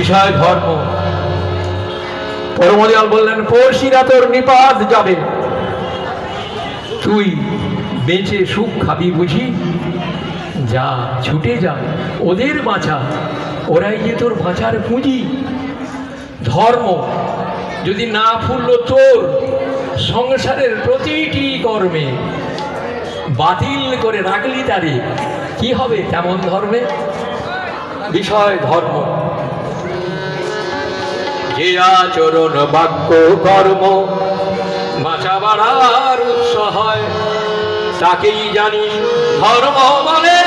বিষয় ধর্ম। পরমদয়াল বললেন পড়শিরা তোর নিপাত যাবে। তুই বেঁচে সুখ খাবি বুঝি? যা ছুটে যা, ওদের বাঁচা, ওরাই যে তোর বাঁচার পুঁজি। ধর্ম যদি না ফুললো তোর, সংসারের প্রতিটি কর্মে বাতিল করে রাখলি তারে। কি হবে তেমন ধর্মে? বিষয় ধর্ম। যে আচরণ বাক্য কর্ম, বাঁচা বাড়ার উৎস হয়, তাকেই জানি ধর্ম বলে,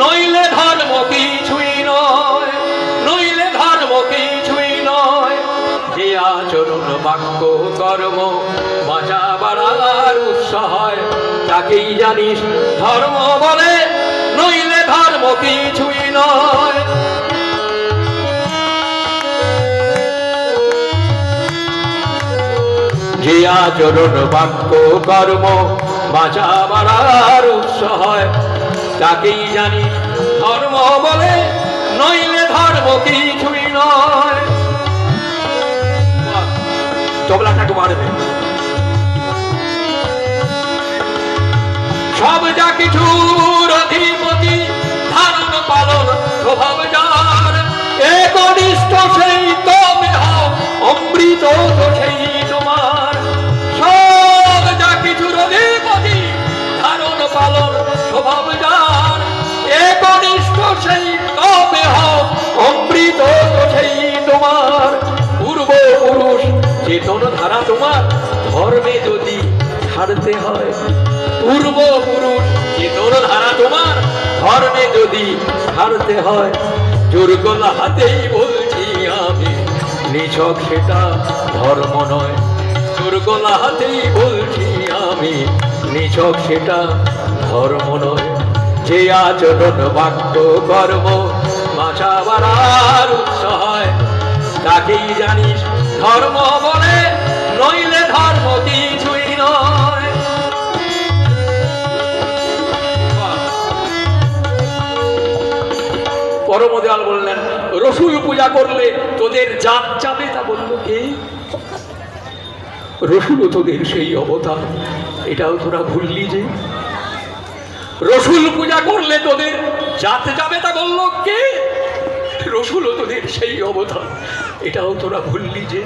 নইলে ধর্ম কিছুই নয়, নইলে ধর্ম কিছুই নয়। যে আচরণ বাক্য কর্ম, বাঁচা বাড়ার উৎস হয়, তাকেই জানিস ধর্ম বলে, নইলে ধর্ম কিছুই নয়। বাক্য কর্ম বাঁচা বাড়ার উৎস হয়। তাকেই জানি ধর্ম বলে, নইলে ধর্ম কিছুই নয়। তবলাটাকে মারবে। সব যা কিছুর অধিপতি ধারণ পালন প্রভাব যার। একনিষ্ঠ সেই অমৃত চেতন ধারা তোমার। ধর্মে যদি ছাড়তে হয় পূর্ব পুরুষ চেতন ধারা তোমার। ধর্মে যদি ছাড়তে হয় জোর গলা হাতেই বলছি আমি, নিছক সেটা ধর্ম নয়। জোর গলা হাতেই বলছি আমি, নিছক সেটা ধর্ম নয়। যে আচরণ, বাক্য, কর্ম বাঁচা বাড়ার উৎস হয়, তাকেই জানিস ধর্ম বলে, নইলে ধর্ম কিছুই নয়। পরমদয়াল বললেন, রসুল পূজা করলে তোদের জাত যাবে তা বলল কে? রসুল তোদের সেই অবতার, এটাও তোরা ভুললি যে। রসুল পূজা করলে তোদের জাত যাবে তা বলল কে? রসুল তোদের সেই অবতার এটাও তোরা ভুললি যে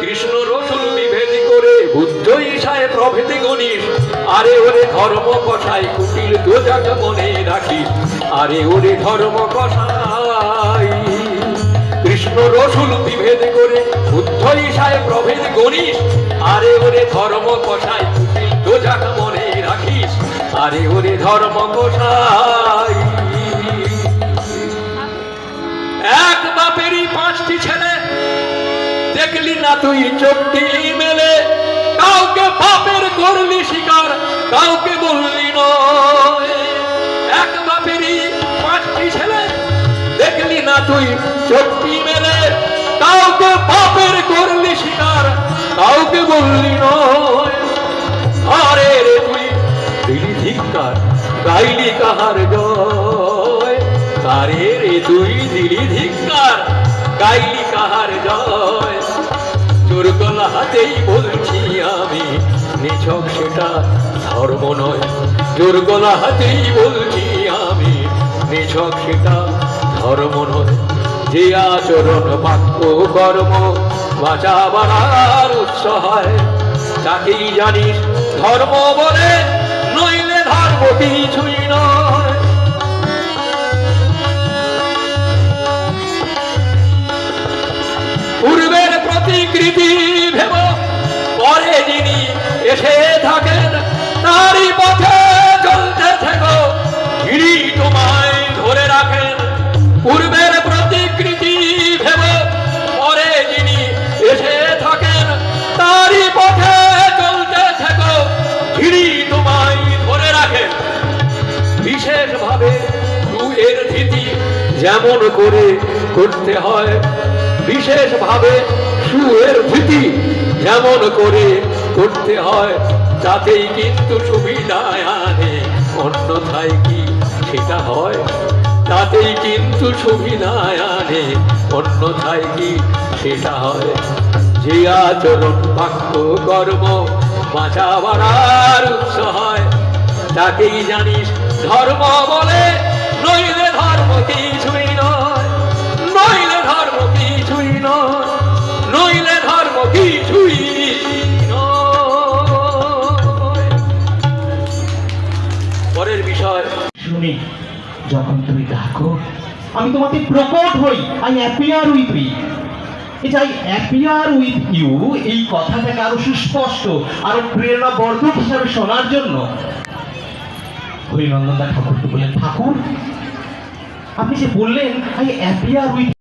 কৃষ্ণ রসুল বিভেদ করে বুদ্ধ ঈশায় প্রভেদে গণিস আরে ওরে ধর্ম কষাই কুটিল দোজাক মনে রাখিস আরে ওরে ধর্ম কষাই কৃষ্ণ রসুল বিভেদ করে বুদ্ধ ঈশায় প্রভেদ গণিস আরে ওরে ধর্ম কষাই কুটিল দোজাক মনে রাখিস। আরে ওরে ধর্ম কষাই পাঁচটি ছেলে। দেখলি না তুই চোখটি মেলে? কাউকে পাপের করলি শিকার, কাউকে বললি নয়। এক বাপেরই পাঁচটি ছেলে। দেখলি না তুই চোখটি মেলে? কাউকে পাপের করলি শিকার, কাউকে বললি নয়। আরে রে তুই, দিলি ধিক্কার, গাইলি কাহার জয়। কারে রে তুই, দিলি ধিক্কার গাইলি কাহার জয়। হাতেই বলছি আমি, নিছক সেটা ধর্ম নয়। হাতেই বলছি আমি, নিছক সেটা ধর্ম নয়। যে আচরণ বাক্য কর্ম বাঁচা উৎস হয়, তাকেই জানিস ধর্ম বলে, নইলে ধর্ম কিছুই নয়। প্রতিকৃতি ভেব, পরে যিনি এসে থাকেন, তারই পথে চলতে থেকো। তোমায় ধরে রাখেন, পূর্বের প্রতিকৃতি ভেব, পরে যিনি এসে থাকেন, তারই পথে চলতে থেকো। যিনি তোমায় ধরে রাখেন। বিশেষভাবে এর ধীতি যেমন করে করতে হয়, বিশেষভাবে সুয়ের ভীতি যেমন করে করতে হয়, তাতেই কিন্তু সুবিধায় আনে। অন্যথায় কি সেটা হয়? তাতেই কিন্তু সুবিধায় আনে। অন্যথায় কি সেটা হয়? যে আচরণ বাক্য কর্ম বাঁচাবার উৎস হয়, তাকেই জানিস ধর্ম বলে, নইলে ধর্ম পরের বিষয়। শুনি, যখন তুমি ডাকো, আমি তোমাকে প্রকট হই। I appear with you I appear with you এই কথাটাকে আরও সুস্পষ্ট, আরও প্রেরণাবর্ধক হিসাবে শোনার জন্য। হরিনন্দন ঠাকুরকে বললেন, ঠাকুর, আপনি যে বললেন আই অ্যাপিয়ার উইথ